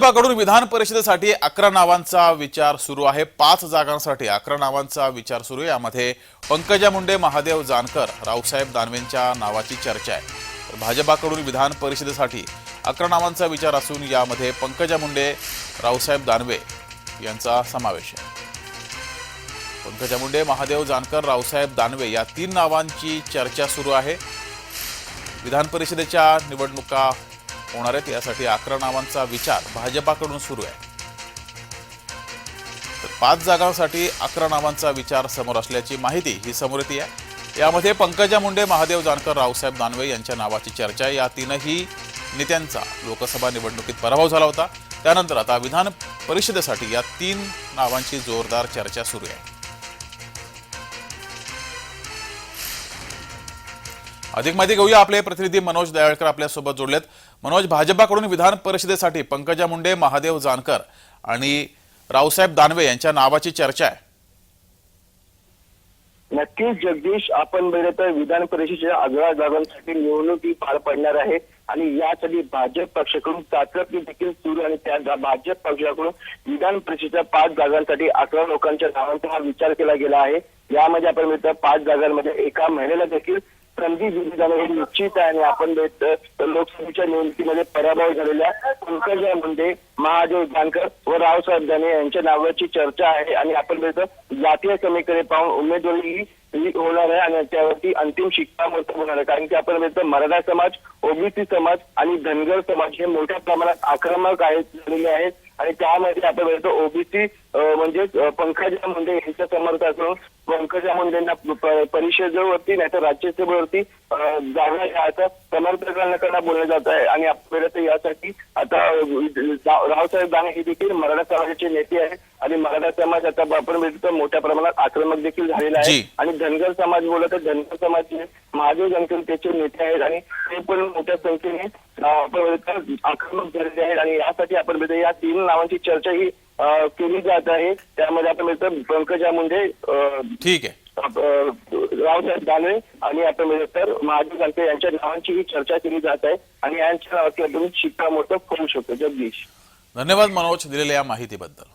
भाजपाकडून विधान परिषदेसाठी अकरा नावांचा विचार सुरू आहे. पाच जागांसाठी अकरा नावांचा विचार सुरू आहे. यामध्ये पंकजा मुंडे महादेव जानकर रावसाहेब दानवेंच्या नावाची चर्चा आहे. तर भाजपाकडून विधान परिषदेसाठी अकरा नावांचा विचार असून यामध्ये पंकजा मुंडे रावसाहेब दानवे यांचा समावेश आहे. पंकजा मुंडे महादेव जानकर रावसाहेब दानवे या तीन नावांची चर्चा सुरू आहे. विधान परिषदेच्या निवडणुका होणार आहेत यासाठी अकरा नावांचा विचार भाजपाकडून सुरू आहे. तर पाच जागांसाठी अकरा नावांचा विचार समोर असल्याची माहिती ही समोर येते. आहे यामध्ये पंकजा मुंडे महादेव जानकर रावसाहेब दानवे यांच्या नावाची चर्चा आहे. या तीनही नेत्यांचा लोकसभा निवडणुकीत पराभव झाला होता. त्यानंतर आता विधान परिषदेसाठी या तीन नावांची जोरदार चर्चा सुरू आहे. अधिक माहिती घेऊया आपले प्रतिनिधी मनोज दयाळकर आपल्यासोबत जोडलेत. मनोज भाजपाकडून विधान परिषदेसाठी पंकजा मुंडे महादेव जानकर आणि रावसाहेब दानवे यांच्या नावाची चर्चा आहे. नक्कीच जगदीश आपण बघितलं तर विधान परिषदेच्या अकरा जागांसाठी निवडणूक ही पार पडणार आहे आणि यासाठी भाजप पक्षाकडून चाचपणी देखील सुरू आणि त्या भाजप पक्षाकडून विधान परिषदेच्या पाच जागांसाठी अकरा लोकांच्या नावांचा हा विचार केला गेला आहे. यामध्ये आपण मिळतं पाच जागांमध्ये एका महिलेला देखील संधी दिली जाणं हे निश्चित आहे आणि आपण लोकसभेच्या निवडणुकीमध्ये पराभव झालेल्या पंकजा मुंडे महादेव जानकर व रावसाहेब दाने यांच्या नावाची चर्चा आहे आणि आपण जातीय समीकडे पाहून उमेदवारी ही होणार आहे आणि त्यावरती अंतिम शिक्कामोर्तब होणार आहे. कारण की आपण बघितलं मराठा समाज ओबीसी समाज आणि धनगर समाज हे मोठ्या प्रमाणात आक्रमक आहेत झालेले आहेत. आणि त्यामध्ये आपण बघितलं ओबीसी म्हणजेच अं, पंकजा मुंडे यांच्या समर्थकाकडून पंकजा मुंडेंना परिषदेवरती नाही तर राज्यसभेवरती जागा घ्यायचं समर्थकांना बोललं जात आहे. आणि आपण बघितलं यासाठी आता रावसाहेब दानवे हे देखील मराठा समाजाचे नेते आहेत. आणि मराठा समाज आता आपण बघितलं मोठ्या प्रमाणात आक्रमक देखील झालेला. आहे. आणि धनगर समाज बोलत तर धनगर समाजचे महादेव जानकर त्याचे नेते आहेत. आणि ते पण मोठ्या संख्येने आक्रमक झालेले आहेत. आणि यासाठी आपण या तीन नावांची चर्चा ही केली जात आहे. त्यामध्ये आपण बघितलं पंकजा मुंडे ठीक आहे. रावसाहेब दानवे आणि आपण बघितलं तर महादेव जानकर यांच्या नावांची ही चर्चा केली जात आहे आणि यांच्या नावाची आपण शिक्कामोर्तब होऊ शकतो. जगदीश. धन्यवाद मनोज दिलेल्या या माहितीबद्दल.